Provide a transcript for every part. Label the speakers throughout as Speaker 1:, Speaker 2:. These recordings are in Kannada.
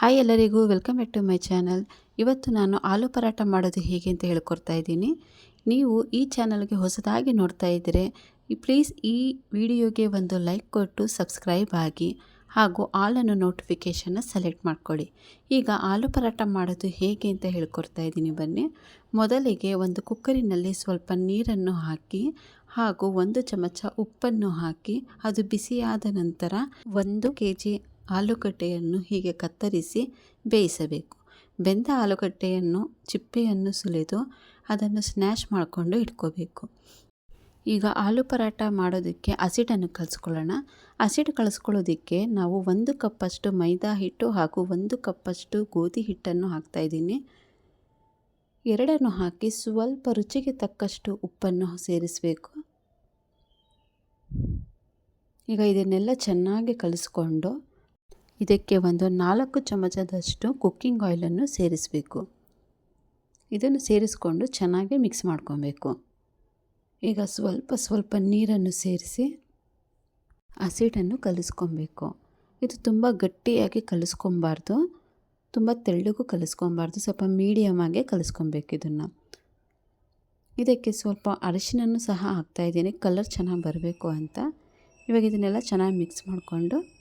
Speaker 1: ಹಾಯ್ ಎಲ್ಲರಿಗೂ, welcome back to my channel. ಇವತ್ತು ನಾನು ಆಲೂ ಪರಾಟ ಮಾಡೋದು ಹೇಗೆ ಅಂತ ಹೇಳ್ಕೊಡ್ತಾ ಇದ್ದೀನಿ. ನೀವು ಈ ಚಾನಲ್ಗೆ ಹೊಸದಾಗಿ ನೋಡ್ತಾ ಇದ್ದರೆ, ಪ್ಲೀಸ್ ಈ ವಿಡಿಯೋಗೆ ಒಂದು ಲೈಕ್ ಕೊಟ್ಟು ಸಬ್ಸ್ಕ್ರೈಬ್ ಆಗಿ ಹಾಗೂ ಆಲನ್ನು ನೋಟಿಫಿಕೇಷನ್ನ ಸೆಲೆಕ್ಟ್ ಮಾಡ್ಕೊಳ್ಳಿ. ಈಗ ಆಲೂ ಪರಾಟ ಮಾಡೋದು ಹೇಗೆ ಅಂತ ಹೇಳ್ಕೊಡ್ತಾ ಇದ್ದೀನಿ ಬನ್ನಿ. ಮೊದಲಿಗೆ ಒಂದು ಕುಕ್ಕರಿನಲ್ಲಿ ಸ್ವಲ್ಪ ನೀರನ್ನು ಹಾಕಿ ಹಾಗೂ ಒಂದು ಚಮಚ ಉಪ್ಪನ್ನು ಹಾಕಿ, ಅದು ಬಿಸಿಯಾದ ನಂತರ ಒಂದು ಕೆ ಜಿ ಆಲೂಗಡ್ಡೆಯನ್ನು ಹೀಗೆ ಕತ್ತರಿಸಿ ಬೇಯಿಸಬೇಕು. ಬೆಂದ ಆಲೂಗಡ್ಡೆಯನ್ನು, ಚಿಪ್ಪೆಯನ್ನು ಸುಲಿದು ಅದನ್ನು ಸ್ನ್ಯಾಶ್ ಮಾಡಿಕೊಂಡು ಇಟ್ಕೋಬೇಕು. ಈಗ ಆಲೂ ಪರಾಟ ಮಾಡೋದಕ್ಕೆ ಹಸಿಟನ್ನು ಕಲಿಸ್ಕೊಳ್ಳೋಣ. ಹಸಿಟ್ಟು ಕಲಿಸ್ಕೊಳ್ಳೋದಕ್ಕೆ ನಾವು ಒಂದು ಕಪ್ಪಷ್ಟು ಮೈದಾ ಹಿಟ್ಟು ಹಾಗೂ ಒಂದು ಕಪ್ಪಷ್ಟು ಗೋಧಿ ಹಿಟ್ಟನ್ನು ಹಾಕ್ತಾಯಿದ್ದೀನಿ ಎರಡನ್ನು ಹಾಕಿ ಸ್ವಲ್ಪ ರುಚಿಗೆ ತಕ್ಕಷ್ಟು ಉಪ್ಪನ್ನು ಸೇರಿಸಬೇಕು. ಈಗ ಇದನ್ನೆಲ್ಲ ಚೆನ್ನಾಗಿ ಕಲಿಸ್ಕೊಂಡು ಇದಕ್ಕೆ ಒಂದು ನಾಲ್ಕು ಚಮಚದಷ್ಟು ಕುಕ್ಕಿಂಗ್ ಆಯಿಲನ್ನು ಸೇರಿಸಬೇಕು. ಇದನ್ನು ಸೇರಿಸ್ಕೊಂಡು ಚೆನ್ನಾಗಿ ಮಿಕ್ಸ್ ಮಾಡ್ಕೊಬೇಕು. ಈಗ ಸ್ವಲ್ಪ ಸ್ವಲ್ಪ ನೀರನ್ನು ಸೇರಿಸಿ ಹಸಿಟನ್ನು ಕಲಿಸ್ಕೊಬೇಕು. ಇದು ತುಂಬ ಗಟ್ಟಿಯಾಗಿ ಕಲಿಸ್ಕೊಬಾರ್ದು. ತುಂಬ ತೆಳ್ಳಗೂ ಕಲಿಸ್ಕೊಬಾರ್ದು. ಸ್ವಲ್ಪ ಮೀಡಿಯಮಾಗೆ ಕಲಿಸ್ಕೊಬೇಕು ಇದನ್ನು. ಇದಕ್ಕೆ ಸ್ವಲ್ಪ ಅರಿಶಿನನ್ನು ಸಹ ಹಾಕ್ತಾಯಿದ್ದೀನಿ ಕಲರ್ ಚೆನ್ನಾಗಿ ಬರಬೇಕು ಅಂತ. ಇವಾಗ ಇದನ್ನೆಲ್ಲ ಚೆನ್ನಾಗಿ ಮಿಕ್ಸ್ ಮಾಡಿಕೊಂಡು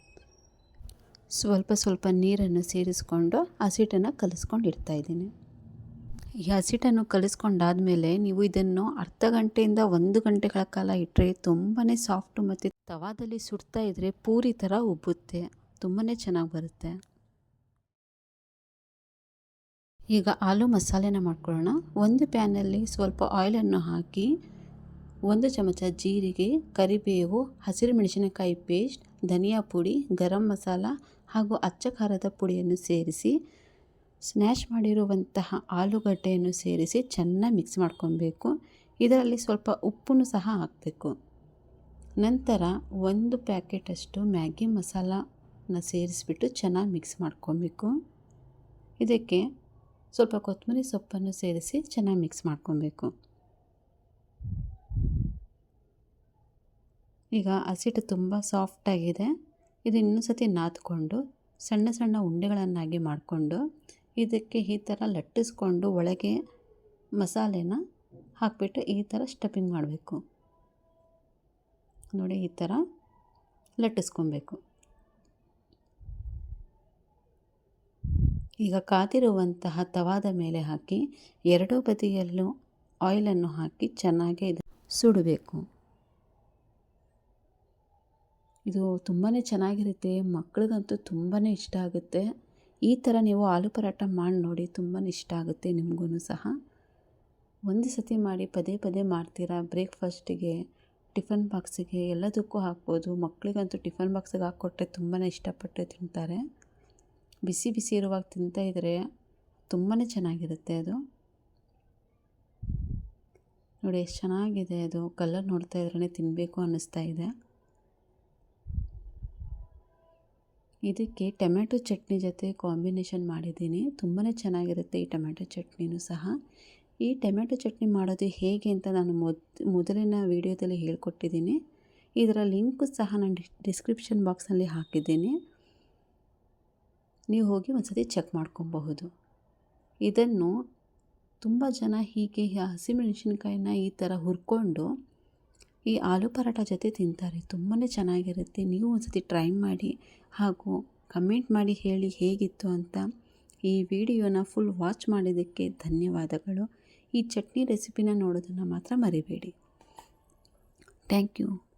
Speaker 1: ಸ್ವಲ್ಪ ಸ್ವಲ್ಪ ನೀರನ್ನು ಸೇರಿಸ್ಕೊಂಡು ಹಸಿಟ್ಟನ್ನು ಕಲಿಸ್ಕೊಂಡು ಇಡ್ತಾಯಿದ್ದೀನಿ ಈ ಹಸಿಟ್ಟನ್ನು ಕಲಿಸ್ಕೊಂಡಾದಮೇಲೆ ನೀವು ಇದನ್ನು ಅರ್ಧ ಗಂಟೆಯಿಂದ ಒಂದು ಗಂಟೆಗಳ ಕಾಲ ಇಟ್ಟರೆ ತುಂಬಾ ಸಾಫ್ಟು ಮತ್ತು ತವಾದಲ್ಲಿ ಸುಡ್ತಾ ಇದ್ದರೆ ಪೂರಿ ಥರ ಉಬ್ಬುತ್ತೆ. ತುಂಬಾ ಚೆನ್ನಾಗಿ ಬರುತ್ತೆ. ಈಗ ಆಲೂ ಮಸಾಲೆನ ಮಾಡ್ಕೊಳ್ಳೋಣ. ಒಂದು ಪ್ಯಾನಲ್ಲಿ ಸ್ವಲ್ಪ ಆಯಿಲನ್ನು ಹಾಕಿ ಒಂದು ಚಮಚ ಜೀರಿಗೆ, ಕರಿಬೇವು, ಹಸಿರು ಮೆಣಸಿನಕಾಯಿ ಪೇಸ್ಟ್ ಧನಿಯಾ ಪುಡಿ, ಗರಂ ಮಸಾಲ ಹಾಗೂ ಅಚ್ಚ ಖಾರದ ಪುಡಿಯನ್ನು ಸೇರಿಸಿ, ಸ್ನ್ಯಾಶ್ ಮಾಡಿರುವಂತಹ ಆಲೂಗಡ್ಡೆಯನ್ನು ಸೇರಿಸಿ ಚೆನ್ನಾಗಿ ಮಿಕ್ಸ್ ಮಾಡ್ಕೊಬೇಕು. ಇದರಲ್ಲಿ ಸ್ವಲ್ಪ ಉಪ್ಪನ್ನು ಸಹ ಹಾಕಬೇಕು. ನಂತರ ಒಂದು ಪ್ಯಾಕೆಟಷ್ಟು ಮ್ಯಾಗಿ ಮಸಾಲನ ಸೇರಿಸ್ಬಿಟ್ಟು ಚೆನ್ನಾಗಿ ಮಿಕ್ಸ್ ಮಾಡ್ಕೊಬೇಕು. ಇದಕ್ಕೆ ಸ್ವಲ್ಪ ಕೊತ್ತಂಬರಿ ಸೊಪ್ಪನ್ನು ಸೇರಿಸಿ ಚೆನ್ನಾಗಿ ಮಿಕ್ಸ್ ಮಾಡ್ಕೊಬೇಕು. ಈಗ ಹಸಿಟ್ಟು ತುಂಬ ಸಾಫ್ಟಾಗಿದೆ ಇದು ಇನ್ನೊಂದು ಸತಿ ನಾದ್ಕೊಂಡು, ಸಣ್ಣ ಸಣ್ಣ ಉಂಡೆಗಳನ್ನಾಗಿ ಮಾಡಿಕೊಂಡು, ಇದಕ್ಕೆ ಈ ಥರ ಲಟ್ಟಿಸ್ಕೊಂಡು ಒಳಗೆ ಮಸಾಲೆನ ಹಾಕಿಬಿಟ್ಟು ಈ ಥರ ಸ್ಟಫಿಂಗ್ ಮಾಡಬೇಕು. ನೋಡಿ ಈ ಥರ ಲಟ್ಟಿಸ್ಕೊಬೇಕು. ಈಗ ಕಾದಿರುವಂತಹ ತವಾದ ಮೇಲೆ ಹಾಕಿ, ಎರಡೂ ಬದಿಯಲ್ಲೂ ಆಯಿಲನ್ನು ಹಾಕಿ ಚೆನ್ನಾಗಿ ಸುಡಬೇಕು. ಇದು ತುಂಬಾ ಚೆನ್ನಾಗಿರುತ್ತೆ. ಮಕ್ಳಿಗಂತೂ ತುಂಬಾ ಇಷ್ಟ ಆಗುತ್ತೆ. ಈ ಥರ ನೀವು ಆಲೂ ಪರಾಟ ಮಾಡಿ ನೋಡಿ ತುಂಬಾ ಇಷ್ಟ ಆಗುತ್ತೆ ನಿಮಗೂ ಸಹ. ಒಂದು ಸತಿ ಮಾಡಿ ಪದೇ ಪದೇ ಮಾಡ್ತೀರಾ? ಬ್ರೇಕ್ಫಾಸ್ಟಿಗೆ, ಟಿಫನ್ ಬಾಕ್ಸಿಗೆ ಎಲ್ಲದಕ್ಕೂ ಹಾಕ್ಬೋದು. ಮಕ್ಕಳಿಗಂತೂ ಟಿಫನ್ ಬಾಕ್ಸಿಗೆ ಹಾಕ್ಕೊಟ್ರೆ ತುಂಬಾ ಇಷ್ಟಪಟ್ಟು ತಿಂತಾರೆ. ಬಿಸಿ ಬಿಸಿ ಇರುವಾಗ ತಿಂತಾಯಿದ್ರೆ ತುಂಬಾ ಚೆನ್ನಾಗಿರುತ್ತೆ ಅದು. ನೋಡಿ, ಎಷ್ಟು ಚೆನ್ನಾಗಿದೆ ಅದು. ಕಲರ್ ನೋಡ್ತಾ ಇದ್ರೇ ತಿನ್ನಬೇಕು ಅನ್ನಿಸ್ತಾ ಇದೆ. ಇದಕ್ಕೆ ಟೊಮೆಟೊ ಚಟ್ನಿ ಜೊತೆ ಕಾಂಬಿನೇಷನ್ ಮಾಡಿದ್ದೀನಿ. ತುಂಬಾ ಚೆನ್ನಾಗಿರುತ್ತೆ ಈ ಟೊಮೆಟೊ ಚಟ್ನಿನೂ ಸಹ. ಈ ಟೊಮೆಟೊ ಚಟ್ನಿ ಮಾಡೋದು ಹೇಗೆ ಅಂತ ನಾನು ಮೊದ್, ಮೊದಲಿನ ವೀಡಿಯೋದಲ್ಲಿ ಹೇಳ್ಕೊಟ್ಟಿದ್ದೀನಿ. ಇದರ ಲಿಂಕು ಸಹ ನಾನು ಡಿಸ್ಕ್ರಿಪ್ಷನ್ ಬಾಕ್ಸಲ್ಲಿ ಹಾಕಿದ್ದೀನಿ. ನೀವು ಹೋಗಿ ಒಂದು ಸತಿ ಚೆಕ್ ಮಾಡ್ಕೊಬಹುದು. ಇದನ್ನು ತುಂಬ ಜನ ಹೀಗೆ ಹಸಿಮೆಣಸಿನ್ಕಾಯಿನ ಈ ಥರ ಹುರ್ಕೊಂಡು ಈ ಆಲೂ ಪರಾಟ ಜೊತೆ ತಿಂತಾರೆ. ತುಂಬಾ ಚೆನ್ನಾಗಿರುತ್ತೆ. ನೀವು ಒಂದ್ಸತಿ ಟ್ರೈ ಮಾಡಿ ಹಾಗೂ ಕಮೆಂಟ್ ಮಾಡಿ ಹೇಳಿ ಹೇಗಿತ್ತು ಅಂತ ಈ ವಿಡಿಯೋನ ಫುಲ್ ವಾಚ್ ಮಾಡಿದ್ದಕ್ಕೆ ಧನ್ಯವಾದಗಳು. ಈ ಚಟ್ನಿ ರೆಸಿಪಿನ ನೋಡೋದನ್ನು ಮಾತ್ರ ಮರಿಬೇಡಿ. Thank you